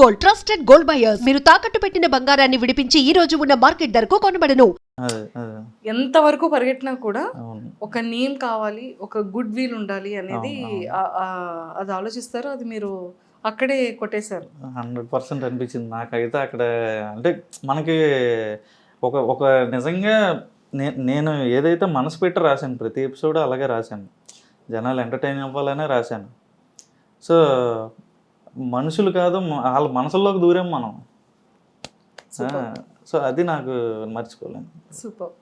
Gold trusted gold buyers మీరు తాకట్టు పెట్టిన బంగారాన్ని విడిపించి ఈ రోజు ఉన్న మార్కెట్ ధరకు కొనబడను. అదే అదే. ఎంతవరకు పరిగెట్టినా కూడా ఒక నేమ్ కావాలి ఒక గుడ్ విల్ ఉండాలి అనేది అది ఆలోచిస్తారు అది మీరు అక్కడే కొట్టేశారు. హండ్రెడ్ పర్సెంట్ అనిపించింది నాకైతే అక్కడ అంటే మనకి ఒక ఒక నిజంగా నేను ఏదైతే మనసు పెట్టి రాశాను ప్రతి ఎపిసోడ్ అలాగే రాశాను. జనాలు ఎంటర్టైన్ అవ్వాలనే రాశాను. సో మనుషులు కాదు వాళ్ళ మనసుల్లోకి దూరం మనం. సో అది నాకు మర్చిపోలేను. సూపర్.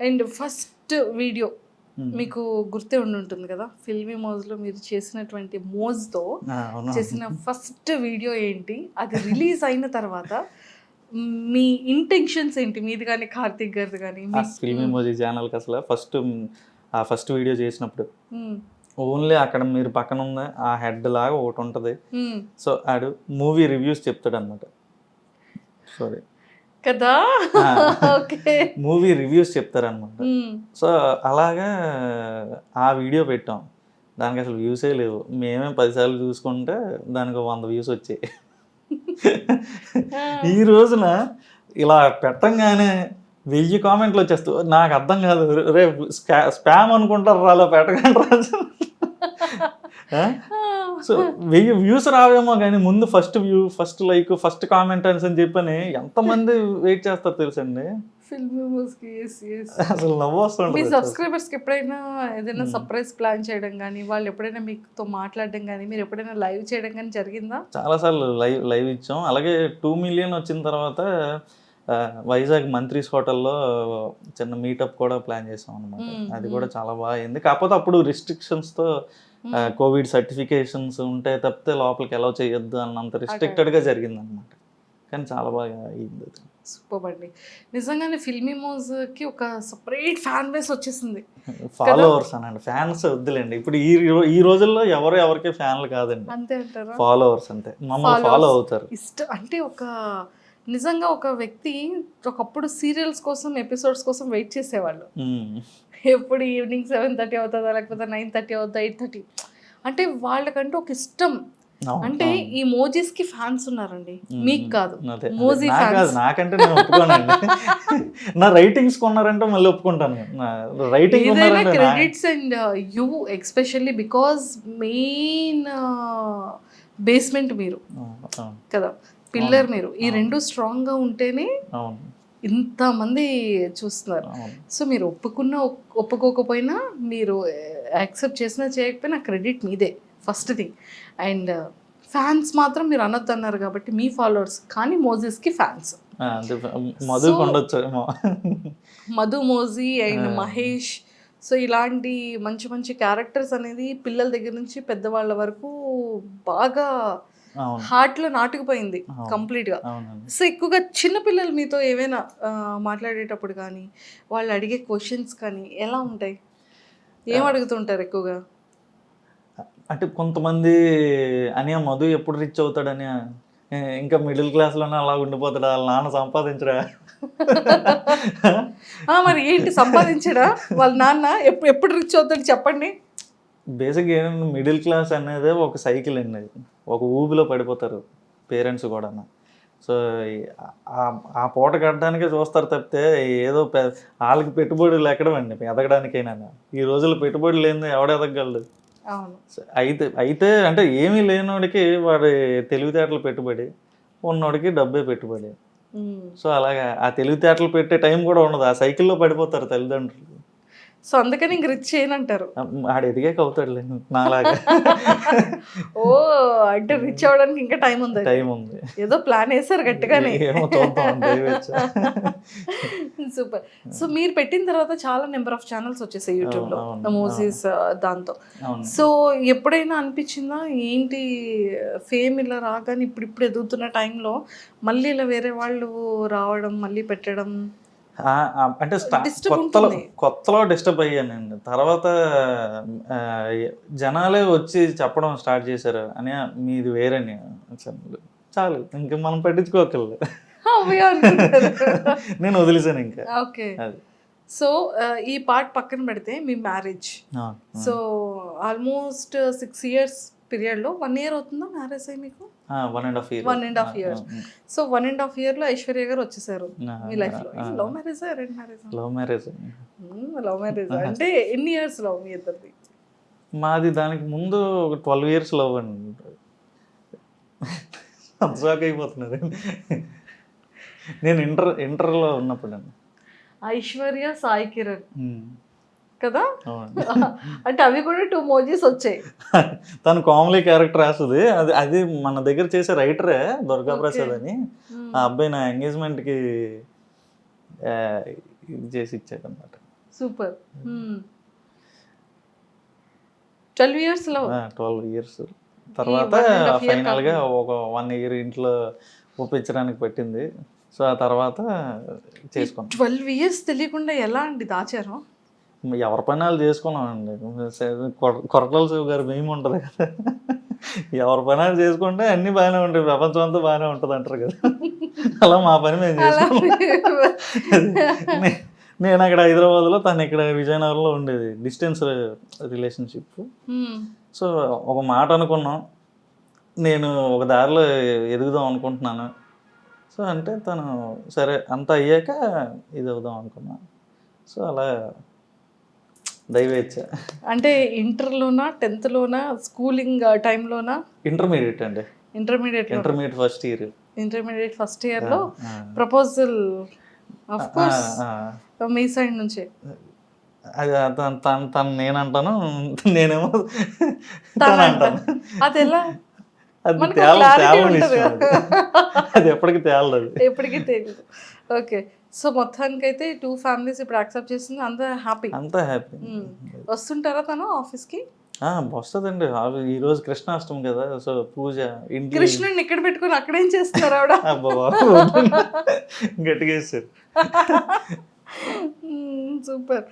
And first video. మీకు గుర్తే ఉండి ఉంటుంది కదా ఫిల్మీ మోజ్లో మీరు చేసినటువంటి ఆ, అవును. చేసిన ఫస్ట్ వీడియో ఏంటి అది రిలీజ్ అయిన తర్వాత మీ ఇంటెన్షన్స్ ఏంటి? మీది కానీ కార్తిక్ గారిది కానీ ఫిల్మ్ ఎమోజీ ఛానల్కి అసలు ఫస్ట్ ఆ ఫస్ట్ వీడియో చేసినప్పుడు. ఓన్లీ అక్కడ మీరు పక్కన ఉంది ఆ హెడ్ లాగా ఒకటి ఉంటుంది. సో ఆడు మూవీ రివ్యూస్ చెప్తాడు అనమాట సారీ కదా మూవీ రివ్యూస్ చెప్తారనమాట సో అలాగా ఆ వీడియో పెట్టాం. దానికి అసలు వ్యూసే లేవు. మేమే పదిసార్లు చూసుకుంటే దానికి వంద వ్యూస్ వచ్చాయి. ఈ రోజున ఇలా పెట్టంగానే వెయ్యి కామెంట్లు వచ్చేస్తూ నాకు అర్థం కాదు. రే స్పామ్ అనుకుంటారు? రాలో పెట్టకండి? సో వెయ్యి వ్యూస్ రావేమో కానీ ముందు first view first like first comment అని చెప్పని ఎంతమంది వెయిట్ చేస్తారు తెలుసండి? అసలు మీ సబ్స్క్రైబర్స్కి ఎప్పుడైనా ఏదైనా సర్ప్రైజ్ ప్లాన్ చేయడం కానీ వాళ్ళు ఎప్పుడైనా మీతో మాట్లాడడం కానీ మీరు ఎప్పుడైనా లైవ్ చేయడం కానీ జరిగిందా? చాలాసార్లు లైవ్ లైవ్ ఇచ్చాం. అలాగే టూ మిలియన్ వచ్చిన తర్వాత వైజాగ్ మంత్రీస్ హోటల్లో చిన్న మీటప్ కూడా ప్లాన్ చేసాం అనమాట అది కూడా చాలా బాగా అయింది. కాకపోతే అప్పుడు రిస్ట్రిక్షన్స్తో కోవిడ్ సర్టిఫికేషన్స్ ఉంటే తప్పితే లోపలికి ఎలా చేయొద్దు అన్నంత రిస్ట్రిక్టెడ్గా జరిగింది అనమాట కానీ చాలా బాగా అయింది. సూపర్ అండి. నిజంగానే ఫిల్మీ మోజ్కి ఒక సపరేట్ ఫ్యాన్ బేస్ వచ్చేసింది. ఫాలోవర్స్ అనండి. ఫ్యాన్స్ వద్దులేండి. ఇప్పుడు ఈ ఈ రోజుల్లో ఎవరు ఎవరికి ఫ్యాన్లు కాదండి. అంతే అంటారా? ఫాలోవర్స్ అంతే. మమ్మల్ని. ఫాలో అవుతారు. ఇష్టం అంటే ఒక నిజంగా ఒక వ్యక్తి ఒకప్పుడు సీరియల్స్ కోసం ఎపిసోడ్స్ కోసం వెయిట్ చేసేవాళ్ళు. ఎప్పుడు ఈవినింగ్ సెవెన్ థర్టీ అవుతుందా లేకపోతే నైన్ థర్టీ అవుతుందా ఎయిట్ థర్టీ? అంటే వాళ్ళకంటూ ఒక ఇష్టం. అంటే. ఈ మోజీస్కి ఫ్యాన్స్ ఉన్నారండి. మీకు కాదు. మోజీ ఫ్యాన్స్. నాకంటే నేను ఒప్పుకోనండి. నా రైటింగ్స్ కొన్నారంటే మళ్ళీ ఒప్పుకుంటాను. Writing credits and you especially because main basement మీరు. కదా. పిల్లర్ మీరు. ఈ. రెండు స్ట్రాంగ్గా ఉంటేనే ఇంతమంది చూస్తున్నారు. సో మీరు ఒప్పుకున్నా ఒప్- ఒప్పుకోకపోయినా మీరు యాక్సెప్ట్ చేసినా చేయకపోయినా క్రెడిట్ మీదే. First thing. అండ్ ఫ్యాన్స్ మాత్రం మీరు అనొద్దు అన్నారు కాబట్టి మీ ఫాలోవర్స్ కానీ మోజెస్కి fans. Madhu. Madhu Moji and. Mahesh. So ఇలాంటి మంచి మంచి క్యారెక్టర్స్ అనేది పిల్లల దగ్గర నుంచి పెద్దవాళ్ళ వరకు బాగా హార్ట్లో నాటుకుపోయింది అవును. కంప్లీట్గా. సో ఎక్కువగా చిన్నపిల్లలు మీతో ఏమైనా ఆ, మాట్లాడేటప్పుడు కానీ వాళ్ళు అడిగే క్వశ్చన్స్ కానీ ఎలా ఉంటాయి? ఏం అడుగుతుంటారు ఎక్కువగా? అంటే కొంతమంది అని మధు ఎప్పుడు రిచ్ అవుతాడని ఇంకా మిడిల్ క్లాస్లోనే అలా ఉండిపోతాడా? వాళ్ళ నాన్న సంపాదించరా ఆ, మరి ఏంటి? సంపాదించడా? వాళ్ళ నాన్న ఎప్పుడు ఎప్పుడు రిచ్ అవుతాడు చెప్పండి. బేసిక్ ఏంటంటే మిడిల్ క్లాస్ అనేది ఒక సైకిల్ అండి అది. ఒక ఊబిలో పడిపోతారు పేరెంట్స్ కూడా సో ఆ- పూట కట్టడానికే చూస్తారు తప్పితే ఏదో వాళ్ళకి పెట్టుబడులు ఎక్కడమండి ఎదగడానికైనా ఈ రోజుల్లో పెట్టుబడులు లేని ఎవడ ఎదగలడు అయితే అయితే అంటే ఏమీ లేనోడికి వాడి తెలివితేటలు పెట్టుబడి ఉన్నోడికి డబ్బే పెట్టుబడి. సో అలాగా ఆ తెలివితేటలు పెట్టే టైం కూడా ఉండదు. ఆ సైకిల్లో పడిపోతారు తల్లిదండ్రులు. సో అందుకని ఇంక రిచ్ చేయనంటారు ఆడు ఎదిగాక అవుతాడులే నాలాగా. ఓ అంటే రిచ్ అవ్వడానికి ఇంకా టైం ఉంది? టైం ఉంది. ఏదో ప్లాన్ వేసారు గట్టిగానే. సూపర్ సో మీరు పెట్టిన తర్వాత చాలా నెంబర్ ఆఫ్ ఛానల్స్ వచ్చేసాయి యూట్యూబ్లో మోసీస్ దాంతో. సో ఎప్పుడైనా అనిపించిందా? ఏంటి ఫేమ్ ఇలా రాగానే ఇప్పుడు ఇప్పుడు ఎదుగుతున్న టైంలో మళ్ళీ ఇలా వేరే వాళ్ళు రావడం మళ్ళీ పెట్టడం? అంటే కొత్తలో. కొత్తలో డిస్టర్బ్ అయ్యానండి. తర్వాత జనాలే వచ్చి చెప్పడం స్టార్ట్ చేశారు అని మీది వేరని చాలు ఇంకా మనం పట్టించుకోకర్లేదు. నేను వదిలేసాను ఇంకా. ఓకే. సో ఈ పార్ట్ పక్కన పెడితే మీ marriage so almost six years పీరియడ్లో వన్ ఇయర్ అవుతుందా మ్యారేజ్ అయ్యి మీకు? One and half year One and half years. So one and half ఇయర్లో ఐశ్వర్య గారు వచ్చేసారు మీ లైఫ్లో love marriage marriage love marriage love marriage అంటే ఎన్ని ఇయర్స్ లవ్ మీ ఇద్దరిది? మాది దానికి ముందు ఒక ట్వెల్వ్ ఇయర్స్ లవ్ అండి. అంత షాక్ అయిపోతున్నారు. నేను ఇంటర్ ఇంటర్లో ఉన్నప్పుడు అండి. ఐశ్వర్య సాయి కిరణ్. కదా? అంటే అవి కూడా టూ మోజీస్ వచ్చాయి. తను కామెడీ క్యారెక్టర్ రాస్తుంది అది అది మన దగ్గర చేసే రైటరే దుర్గా ప్రసాద్ అని. ఆ అబ్బాయి నా ఎంగేజ్మెంట్కి ఇది చేసి ఇచ్చాడు అనమాట super twelve years love twelve years తర్వాత year ఫైనల్గా ఒక వన్ ఇయర్ ఇంట్లో ఒప్పించడానికి పట్టింది. సో ఆ తర్వాత చేసుకున్నాం. ట్వెల్వ్ ఇయర్స్ తెలియకుండా ఎలా అండి దాచారు? ఎవరి పని వాళ్ళు చేసుకున్నామండి. కొర- కొరటాల శివ గారు మేము ఉంటుంది కదా. ఎవరి పని వాళ్ళు చేసుకుంటే అన్నీ బాగానే ఉంటాయి. ప్రపంచం అంతా బాగానే ఉంటుంది అంటారు కదా. అలా మా పని మేము చేసుకున్నాం నేను అక్కడ హైదరాబాద్లో తను ఇక్కడ విజయనగరంలో ఉండేది. Distance relationship. సో ఒక మాట అనుకున్నాం. నేను ఒక దారిలో ఎదుగుదాం అనుకుంటున్నాను. సో అంటే తను సరే అంత అయ్యాక ఇది అవుదాం అనుకున్నా. సో అలా దైవేచ్ఛ. అంటే ఇంటర్లోనా టెన్త్లోనా స్కూలింగ్ టైంలోనా? ఇంటర్మీడియట్ అండి. Intermediate intermediate first year. Intermediate first ఇయర్లో ప్రపోజల్ ఆఫ్ కోర్స్ మీ సైడ్ నుంచే. అది తను తను నేనంటాను నేనేమో తను అంటాను. అది ఎలా అది తేల తేలని అది. ఎప్పటికీ తేలదు ఎప్పటికీ తెలియదు ఓకే. సో మొత్తానికైతే టూ ఫ్యామిలీస్ ఇప్పుడు యాక్సెప్ట్ చేస్తుంది అంత హ్యాపీ అంతా హ్యాపీ వస్తుంటారా తను ఆఫీస్కి వస్తుందండి. ఆ- ఈ రోజు కృష్ణాష్టమి కదా సో పూజ ఇంటి కృష్ణుడిని ఇక్కడ పెట్టుకొని అక్కడేం చేస్తున్నారు ఆవిడ. గట్టిగా సూపర్